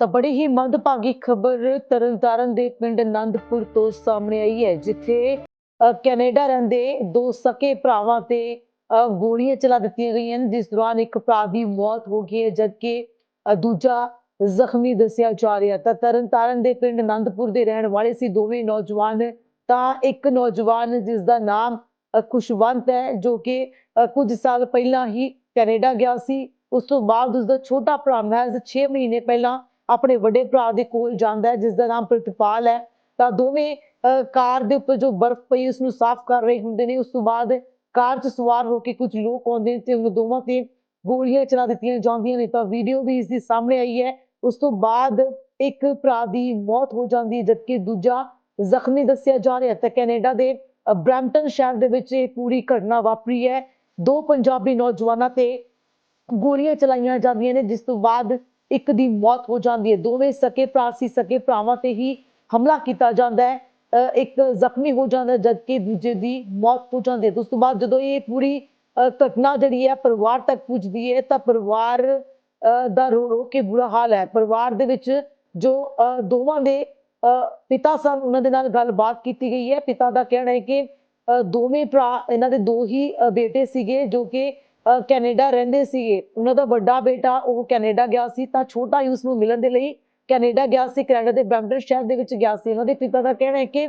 ਤਾਂ ਬੜੀ ਹੀ ਮੰਦਭਾਗੀ ਖਬਰ ਤਰਨਤਾਰਨ ਦੇ ਪਿੰਡ ਆਨੰਦਪੁਰ ਤੋਂ ਸਾਹਮਣੇ ਆਈ ਹੈ, ਜਿੱਥੇ ਕੈਨੇਡਾ ਰਹਿੰਦੇ ਦੋ ਸਕੇ ਭਰਾਵਾਂ ਤੇ ਗੋਲੀਆਂ ਚਲਾ ਦਿੱਤੀਆਂ ਗਈਆਂ ਨੇ ਜਿਸ ਦੌਰਾਨ ਇੱਕ ਭਰਾ ਦੀ ਮੌਤ ਹੋ ਗਈ ਹੈ, ਜਦਕਿ ਦੂਜਾ ਜ਼ਖਮੀ ਦੱਸਿਆ ਜਾ ਰਿਹਾ ਤਾਂ ਤਰਨਤਾਰਨ ਦੇ ਪਿੰਡ ਆਨੰਦਪੁਰ ਦੇ ਰਹਿਣ ਵਾਲੇ ਸੀ ਦੋਵੇਂ ਨੌਜਵਾਨ, ਤਾਂ ਇੱਕ ਨੌਜਵਾਨ ਜਿਸ ਦਾ ਨਾਮ ਖੁਸ਼ਵੰਤ ਹੈ, ਜੋ ਕਿ ਕੁਝ ਸਾਲ ਪਹਿਲਾਂ ਹੀ ਕੈਨੇਡਾ ਗਿਆ ਸੀ। ਉਸ ਤੋਂ ਬਾਅਦ ਉਸ ਦਾ ਛੋਟਾ ਭਰਾ ਮਹਿਜ਼ 6 ਮਹੀਨੇ ਪਹਿਲਾਂ ਆਪਣੇ ਵੱਡੇ ਭਰਾ ਦੇ ਕੋਲ ਜਾਂਦਾ ਹੈ ਜਿਸ ਦਾ ਨਾਮ ਪ੍ਰਿਤਪਾਲ ਹੈ ਤਾਂ ਦੋਵੇਂ ਕਾਰ ਦੇ ਉੱਪਰ ਜੋ ਬਰਫ਼ ਪਈ ਉਸ ਨੂੰ ਸਾਫ਼ ਕਰ ਰਹੇ ਹੁੰਦੇ ਨੇ। ਉਸ ਤੋਂ ਬਾਅਦ ਕਾਰ 'ਚ ਸਵਾਰ ਹੋ ਕੇ ਕੁਝ ਲੋਕ ਆਉਂਦੇ ਨੇ ਤੇ ਉਹਨਾਂ ਦੋਵਾਂ ਤੇ ਗੋਲੀਆਂ ਚਲਾ ਦਿੱਤੀਆਂ ਜਾਂਦੀਆਂ ਨੇ। ਤਾਂ ਵੀਡੀਓ ਵੀ ਇਸ ਦੀ ਸਾਹਮਣੇ ਆਈ ਹੈ। ਉਸ ਤੋਂ ਬਾਅਦ ਇੱਕ ਭਰਾ ਦੀ ਮੌਤ ਹੋ ਜਾਂਦੀ ਹੈ ਜਦਕਿ ਦੂਜਾ ਜ਼ਖਮੀ ਦੱਸਿਆ ਜਾ ਰਿਹਾ ਤਾਂ ਕੈਨੇਡਾ ਦੇ ਅ, ਬਰੈਂਪਟਨ ਸ਼ਹਿਰ ਦੇ ਵਿੱਚ ਇਹ ਪੂਰੀ ਘਟਨਾ ਵਾਪਰੀ ਹੈ। ਦੋ ਪੰਜਾਬੀ ਨੌਜਵਾਨਾਂ ਤੇ ਗੋਲੀਆਂ ਚਲਾਈਆਂ ਜਾਂਦੀਆਂ ਨੇ ਜਿਸ ਤੋਂ ਬਾਅਦ ਇੱਕ ਦੀ ਮੌਤ ਹੋ ਜਾਂਦੀ ਹੈ। ਦੋਵੇਂ ਸਕੇ ਭਰਾ ਸੀ ਸਕੇ ਭਰਾਵਾਂ ਤੇ ਹੀ ਹਮਲਾ ਕੀਤਾ ਜਾਂਦਾ ਹੈ। ਇੱਕ ਜ਼ਖਮੀ ਹੋ ਜਾਂਦਾ ਜਦਕਿ ਦੂਜੇ ਦੀ ਮੌਤ ਹੋ ਜਾਂਦੀ ਹੈ। ਉਸ ਤੋਂ ਬਾਅਦ ਜਦੋਂ ਇਹ ਪੂਰੀ ਘਟਨਾ ਜਿਹੜੀ ਹੈ ਪਰਿਵਾਰ ਤੱਕ ਪੁੱਜਦੀ ਹੈ ਤਾਂ ਪਰਿਵਾਰ ਦਾ ਰੋ ਰੋ ਕੇ ਬੁਰਾ ਹਾਲ ਹੈ। ਪਰਿਵਾਰ ਦੇ ਵਿੱਚ ਜੋ ਅ, ਦੋਵਾਂ ਦੇ ਅ, ਪਿਤਾ ਸਨ ਉਹਨਾਂ ਦੇ ਨਾਲ ਗੱਲਬਾਤ ਕੀਤੀ ਗਈ ਹੈ। ਪਿਤਾ ਦਾ ਕਹਿਣਾ ਹੈ ਕਿ ਦੋਵੇਂ ਭਰਾ ਇਹਨਾਂ ਦੇ ਦੋ ਹੀ ਬੇਟੇ ਸੀਗੇ ਜੋ ਕਿ ਕੈਨੇਡਾ ਰਹਿੰਦੇ ਸੀਗੇ। ਉਹਨਾਂ ਦਾ ਵੱਡਾ ਬੇਟਾ ਉਹ ਕੈਨੇਡਾ ਗਿਆ ਸੀ ਤਾਂ ਛੋਟਾ ਹੀ ਨੂੰ ਮਿਲਣ ਦੇ ਲਈ ਕੈਨੇਡਾ ਗਿਆ ਸੀ। ਕੈਨੇਡਾ ਦੇ ਬ੍ਰੈਂਪਟਨ ਸ਼ਹਿਰ ਦੇ ਵਿੱਚ ਗਿਆ ਸੀ। ਉਹਨਾਂ ਦੇ ਪਿਤਾ ਦਾ ਕਹਿਣਾ ਹੈ ਕਿ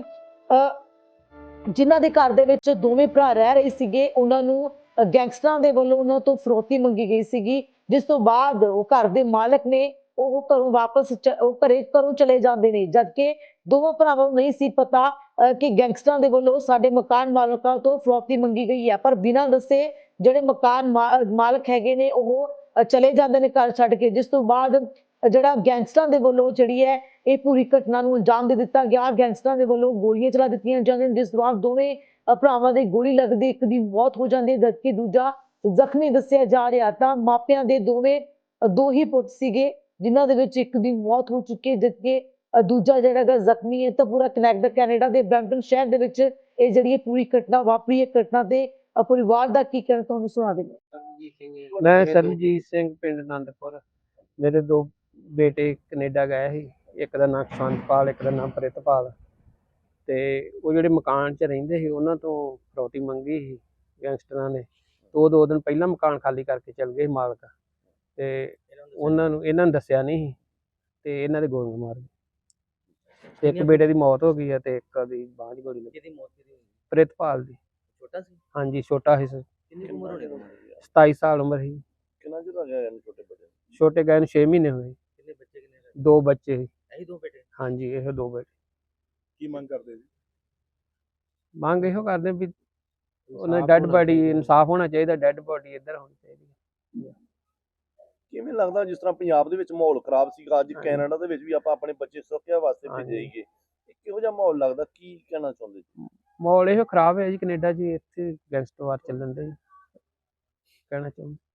ਜਿਨ੍ਹਾਂ ਦੇ ਘਰ ਦੇ ਵਿੱਚ ਦੋਵੇਂ ਭਰਾ ਰਹਿ ਰਹੇ ਸੀਗੇ ਉਹਨਾਂ ਨੂੰ ਗੈਂਗਸਟਰਾਂ ਦੇ ਵੱਲੋਂ ਉਹਨਾਂ ਤੋਂ ਫਰੋਤੀ ਮੰਗੀ ਗਈ ਸੀਗੀ। ਜਿਸ ਤੋਂ ਬਾਅਦ ਉਹ ਘਰ ਦੇ ਮਾਲਕ ਨੇ ਉਹ ਘਰੋਂ ਵਾਪਸ ਉਹ ਘਰੇ ਘਰੋਂ ਚਲੇ ਜਾਂਦੇ ਨੇ। ਜਦਕਿ ਦੋਵਾਂ ਭਰਾਵਾਂ ਨੂੰ ਨਹੀਂ ਸੀ ਪਤਾ ਅ, ਕਿ ਗੈਂਗਸਟਰਾਂ ਦੇ ਵੱਲੋਂ ਸਾਡੇ ਮਕਾਨ ਮਾਲਕਾਂ ਤੋਂ ਫਰੋਤੀ ਮੰਗੀ ਗਈ ਹੈ। ਪਰ ਬਿਨਾਂ ਦੱਸੇ ਜਿਹੜੇ ਮਕਾਨ ਮਾ- ਮਾਲਕ ਹੈਗੇ ਨੇ ਉਹ ਚਲੇ ਜਾਂਦੇ ਨੇ ਘਰ ਛੱਡ ਕੇ। ਜਿਸ ਤੋਂ ਬਾਅਦ ਜਿਹੜਾ ਗੈਂਗਸਟਰਾਂ ਦੇ ਵੱਲੋਂ ਜਿਹੜੀ ਹੈ ਇਹ ਪੂਰੀ ਘਟਨਾ ਨੂੰ ਅੰਜਾਮ ਦੇ ਦਿੱਤਾ ਗਿਆ। ਗੈਂਗਸਟਰਾਂ ਦੇ ਵੱਲੋਂ ਗੋਲੀਆਂ ਚਲਾ ਦਿੱਤੀਆਂ ਜਾਂਦੀਆਂ ਨੇ, ਜਿਸ ਦੌਰਾਨ ਦੋਵੇਂ ਭਰਾਵਾਂ ਦੇ ਗੋਲੀ ਲੱਗਦੀ ਇੱਕ ਦੀ ਮੌਤ ਹੋ ਜਾਂਦੀ ਹੈ ਜਦਕਿ ਦੂਜਾ ਜ਼ਖਮੀ ਦੱਸਿਆ ਜਾ ਰਿਹਾ। ਤਾਂ ਮਾਪਿਆਂ ਦੇ ਦੋਵੇਂ ਦੋ ਹੀ ਪੁੱਤ ਸੀਗੇ ਜਿਨ੍ਹਾਂ ਦੇ ਵਿੱਚ ਇੱਕ ਦੀ ਮੌਤ ਹੋ ਚੁੱਕੀ ਹੈ ਜਦਕਿ ਦੂਜਾ ਜਿਹੜਾ ਹੈਗਾ ਜ਼ਖਮੀ ਹੈ ਤਾਂ ਪੂਰਾ ਕੈਨੇਡਾ ਕੈਨੇਡਾ ਦੇ ਬ੍ਰੈਂਪਟਨ ਸ਼ਹਿਰ ਦੇ ਵਿੱਚ ਇਹ ਜਿਹੜੀ ਇਹ ਪੂਰੀ ਘਟਨਾ ਵਾਪਰੀ ਹੈ। ਘਟਨਾ ਤੇ ਪਰਿਵਾਰ ਦਾ ਕੀ ਕਹਿਣਾ ਤੁਹਾਨੂੰ ਸੁਣਾ ਦਿੰਦੇ ਮੈਂ ਸਰਬਜੀਤ ਸਿੰਘ ਪਿੰਡ ਆਨੰਦਪੁਰ ਮੇਰੇ ਦੋ ਬੇਟੇ ਕੈਨੇਡਾ ਗਏ ਸੀ ਇੱਕ ਦਾ ਨਾਮ ਸ਼ਾਂਤਪਾਲ ਇੱਕ ਦਾ ਨਾਮ ਪ੍ਰਿਤਪਾਲ। ਤੇ ਉਹ ਜਿਹੜੇ ਮਕਾਨ 'ਚ ਰਹਿੰਦੇ ਸੀ ਉਹਨਾਂ ਤੋਂ ਫਰੋਤੀ ਮੰਗੀ ਸੀ ਗੈਂਗਸਟਰਾਂ ਨੇ। ਤੇ ਉਹ ਦੋ ਦਿਨ ਪਹਿਲਾਂ ਮਕਾਨ ਖਾਲੀ ਕਰਕੇ ਚਲ ਗਏ ਸੀ ਮਾਲਕ। ਤੇ ਉਹਨਾਂ ਨੂੰ ਇਹਨਾਂ ਨੂੰ ਦੱਸਿਆ ਨਹੀਂ ਸੀ ਤੇ ਇਹਨਾਂ ਦੇ ਗੋਲੀਆਂ ਮਾਰ ਗਏ। ਤੇ ਇੱਕ ਬੇਟੇ ਦੀ ਮੌਤ ਹੋ ਗਈ ਹੈ ਤੇ ਇੱਕ ਦੀ ਬਾਂਹ 'ਚ ਗੋਲੀ ਲੱਗੀ। ਪ੍ਰਿਤਪਾਲ ਦੀ। ਛੋਟਾ ਸੀ ਹਾਂਜੀ ਛੋਟਾ ਸੀ ਕਿੰਨੀ ਕੁ ਉਮਰ ਹੋਣੀ ਦੀ 27 ਸਾਲ ਉਮਰ ਸੀ ਕਿੰਨਾ ਚਿਰ ਹੋ ਗਿਆ ਇਹਨੂੰ ਛੋਟੇ ਬੱਚੇ ਨੂੰ? ਛੋਟੇ ਗਏ ਨੂੰ 6 ਮਹੀਨੇ ਹੋਏ ਕਿੰਨੇ ਬੱਚੇ ਕਿੰਨੇ ਹੈਗੇ? ਦੋ ਬੱਚੇ ਸੀ। ਇਹੀ ਦੋ ਬੇਟੇ ਹਾਂਜੀ ਇਹ ਦੋ ਬੇਟੇ ਕੀ ਮੰਗ ਕਰਦੇ ਜੀ ਮੰਗ ਇਹੋ ਕਰਦੇ ਵੀ ਉਹਨਾਂ ਡੈੱਡ ਬਾਡੀ। ਇਨਸਾਫ ਹੋਣਾ ਚਾਹੀਦਾ ਡੈੱਡ ਬਾਡੀ ਇੱਧਰ ਹੋਣੀ ਚਾਹੀਦੀ ਕਿਵੇਂ ਲੱਗਦਾ ਜਿਸ ਤਰ੍ਹਾਂ ਪੰਜਾਬ ਦੇ ਵਿੱਚ ਮਾਹੌਲ ਖਰਾਬ ਸੀਗਾ ਅੱਜ ਹਾਂਜੀ। ਕੈਨੇਡਾ ਦੇ ਵਿੱਚ ਵੀ ਆਪਾਂ ਆਪਣੇ ਬੱਚੇ ਸੁਰੱਖਿਆ ਵਾਸਤੇ ਹਾਂਜੀ। ਭੇਜੇਈਏ ਇਹ ਕਿਹੋ ਜਿਹਾ ਮਾਹੌਲ ਲੱਗਦਾ ਕੀ ਕਹਿਣਾ ਚਾਹੁੰਦੇ ਜੀ ਮਾਹੌਲ ਇਹੋ ਖਰਾਬ ਹੈ ਜੀ ਕੈਨੇਡਾ ਜੀ ਇੱਥੇ ਗੈਂਗਸਟਰ ਵਾਰ ਚੱਲਣ ਦੇ ਕਹਿਣਾ ਚਾਹੁੰਦਾ।